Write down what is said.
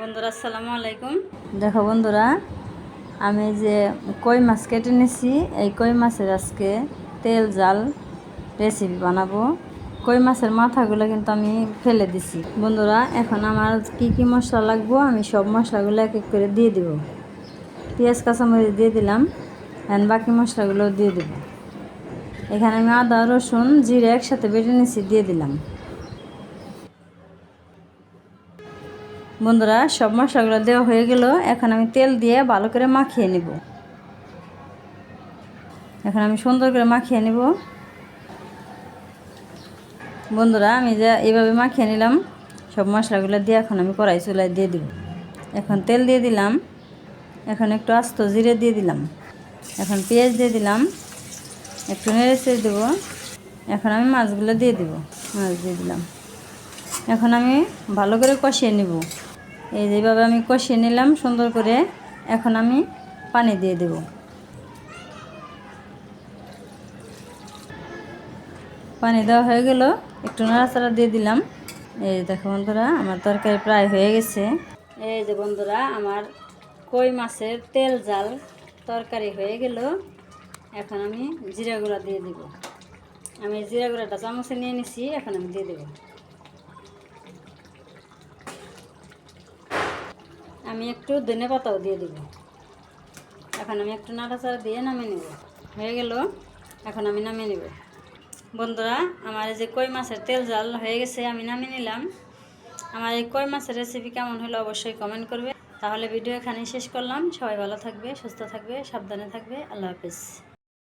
বন্ধুরা, আসসালামু আলাইকুম। দেখো বন্ধুরা, আমি যে কই মাছ কেটে নিছি, এই কই মাছের আজকে তেল জাল রেসিপি বানাবো। কই মাছের মাথাগুলো কিন্তু আমি ফেলে দিছি। বন্ধুরা, এখন আমার কি কি মশলা লাগবো, আমি সব মশলাগুলো এক এক করে দিয়ে দিব। পেঁয়াজ, কাঁচামরিচ দিয়ে দিলাম এখন বাকি মশলাগুলো দিয়ে দেব। এখানে আমি আদা, রসুন, জিরে একসাথে বেটে নিছি, দিয়ে দিলাম। বন্ধুরা, সব মশলাগুলো দেওয়া হয়ে গেল। এখন আমি তেল দিয়ে ভালো করে মাখিয়ে নিব। এখন আমি সুন্দর করে মাখিয়ে নিব। বন্ধুরা, আমি যা এইভাবে মাখিয়ে নিলাম, সব মশলাগুলো দিয়ে এখন আমি কড়াই চুলায় দিয়ে দিব। এখন তেল দিয়ে দিলাম। এখন একটু আস্ত জিরে দিয়ে দিলাম। এখন পেঁয়াজ দিয়ে দিলাম। একটু নেড়ে চেড়ে দেবো। এখন আমি মাছগুলো দিয়ে দিব। মাছ দিয়ে দিলাম। এখন আমি ভালো করে কষিয়ে নিব। এই যেভাবে আমি কষিয়ে নিলাম সুন্দর করে। এখন আমি পানি দিয়ে দেব। পানি দেওয়া হয়ে গেল। একটু নাড়াচাড়া দিয়ে দিলাম। এই দেখো বন্ধুরা, আমার তরকারি প্রায় হয়ে গেছে। এই যে বন্ধুরা, আমার কই মাছের তেল জাল তরকারি হয়ে গেল। এখন আমি জিরা গুঁড়া দিয়ে দিব। আমি জিরা গুঁড়াটা চামচে নিয়ে নিছি, এখন আমি দিয়ে দেবো। আমি একটু ধনে পাতাও দিয়ে দেবো। এখন আমি একটু নাড়াচাড়া দিয়ে নামিয়ে নেব। হয়ে গেল? এখন আমি নামিয়ে নেব। বন্ধুরা, আমার এই যে কই মাছের তেল জাল হয়ে গেছে, আমি নামিয়ে নিলাম। আমার এই কই মাছের রেসিপি কেমন হলো অবশ্যই কমেন্ট করবে। তাহলে ভিডিও এখানেই শেষ করলাম। সবাই ভালো থাকবে, সুস্থ থাকবে, সাবধানে থাকবে। আল্লাহ হাফিজ।